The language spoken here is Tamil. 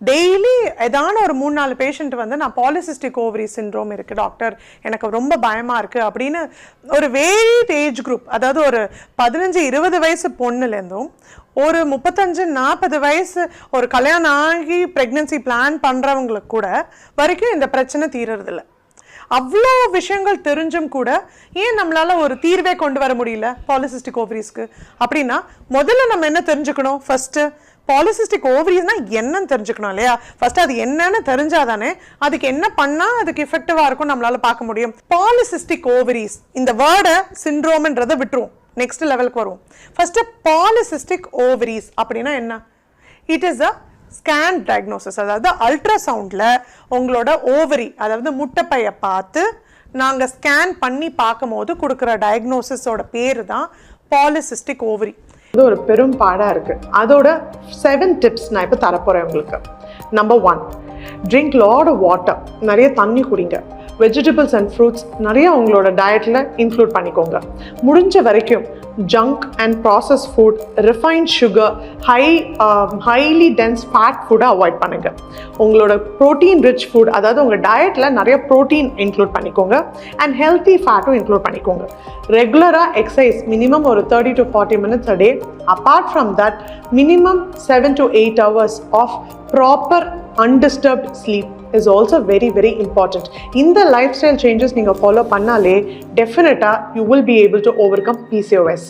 டெய்லி ஏதான ஒரு மூணு நாலு பேஷண்ட் வந்து நான் பாலிசிஸ்டிக் ஓவரி சின்ரோம் இருக்குது டாக்டர் எனக்கு ரொம்ப பயமாக இருக்குது அப்படின்னு ஒரு வேரியட் ஏஜ் குரூப் அதாவது ஒரு பதினஞ்சு இருபது வயசு பொண்ணுலேருந்தும் ஒரு முப்பத்தஞ்சு நாற்பது வயசு ஒரு கல்யாணம் ஆகி ப்ரெக்னென்சி பிளான் பண்ணுறவங்களுக்கு கூட வரைக்கும் இந்த பிரச்சனை தீரறதில்ல. அவ்வளோ விஷயங்கள் தெரிஞ்சும் கூட ஏன் நம்மளால் ஒரு தீர்வே கொண்டு வர முடியல பாலிசிஸ்டிக் ஓவரிஸ்க்கு அப்படின்னா முதல்ல நம்ம என்ன தெரிஞ்சுக்கணும்? ஃபஸ்ட்டு பாலிசிஸ்டிக் ஓவரிஸ்னா என்னன்னு தெரிஞ்சுக்கணும் இல்லையா? ஃபர்ஸ்ட் அது என்னன்னு தெரிஞ்சாதானே அதுக்கு என்ன பண்ணா அதுக்கு எஃபெக்டிவா இருக்கும் நம்மளால பார்க்க முடியும். பாலிசிஸ்டிக் ஓவரிஸ் இந்த வேர்டை சிண்ட்ரோம்ன்றதை விட்டுருவோம். நெக்ஸ்ட் லெவலுக்கு வருவோம். ஃபர்ஸ்ட் பாலிசிஸ்டிக் ஓவரிஸ் அப்படின்னா என்ன? It is a scan diagnosis அதாவது அல்ட்ராசவுண்டில் உங்களோட ஓவரி அதாவது முட்டைப்பையை பார்த்து நாங்கள் ஸ்கேன் பண்ணி பார்க்கும்போது கொடுக்குற டயக்னோசிஸோட பேர் தான் பாலிசிஸ்டிக் ஓவரி இது ஒரு பெரும் பாடாக இருக்குது அதோட செவன் டிப்ஸ் நான் இப்போ தரப்போகிறேன் உங்களுக்கு. Number one drink lot water நிறைய தண்ணி குடிங்க. வெஜிடபிள்ஸ் அண்ட் ஃப்ரூட்ஸ் நிறைய உங்களோட டயட்டில் இன்க்ளூட் பண்ணிக்கோங்க. முடிஞ்ச வரைக்கும் junk and process food refined sugar high highly dense fat ஃபுட்டை அவாய்ட் பண்ணுங்கள் உங்களோட ப்ரோட்டீன் ரிச் ஃபுட் அதாவது உங்கள் டயட்டில் நிறைய ப்ரோட்டீன் இன்க்ளூட் பண்ணிக்கோங்க. அண்ட் ஹெல்த்தி ஃபேட்டும் இன்க்ளூட் பண்ணிக்கோங்க. ரெகுலராக எக்ஸசைஸ் மினிமம் ஒரு thirty to forty minutes a day apart from that minimum seven to eight hours of proper undisturbed sleep is also very very important. இந்த லைஃப் ஸ்டைல் சேஞ்சஸ் நீங்கள் ஃபாலோ பண்ணாலே டெஃபினட்டாக you will be able to overcome PCOS